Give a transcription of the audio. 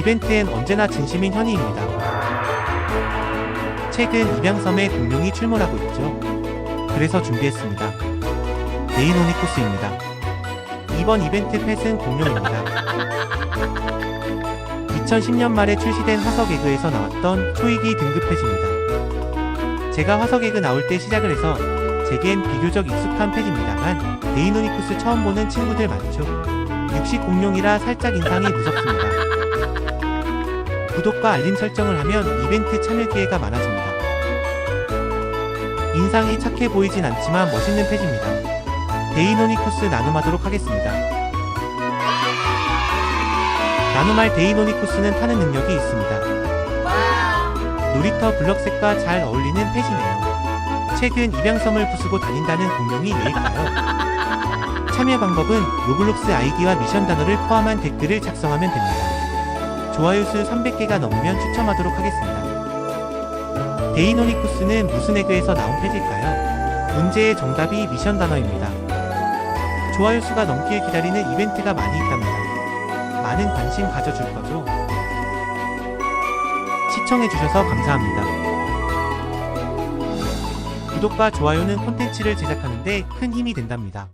이벤트엔 언제나 진심인 현이입니다. 최근 입양섬에 공룡이 출몰하고 있죠. 그래서 준비했습니다. 네이노니쿠스입니다. 이번 이벤트 펫은 공룡입니다. 2010년 말에 출시된 화석 에그에서 나왔던 초이기 등급 펫입니다. 제가 화석 에그 나올 때 시작을 해서 제겐 비교적 익숙한 펫입니다만 네이노니쿠스 처음 보는 친구들 많죠. 육식 공룡이라 살짝 인상이 무섭습니다. 구독과 알림 설정을 하면 이벤트 참여 기회가 많아집니다. 인상이 착해 보이진 않지만 멋있는 펫입니다. 데이노니쿠스 나눔하도록 하겠습니다. 나눔할 데이노니쿠스는 타는 능력이 있습니다. 놀이터 블럭색과 잘 어울리는 펫이네요. 최근 입양섬을 부수고 다닌다는 공룡이 왜일까요? 참여 방법은 로블록스 아이디와 미션 단어를 포함한 댓글을 작성하면 됩니다. 좋아요 수 300개가 넘으면 추첨하도록 하겠습니다. 데이노니쿠스는 무슨 에그에서 나온 펫일까요? 문제의 정답이 미션 단어입니다. 좋아요 수가 넘길 기다리는 이벤트가 많이 있답니다. 많은 관심 가져줄 거죠? 시청해주셔서 감사합니다. 구독과 좋아요는 콘텐츠를 제작하는데 큰 힘이 된답니다.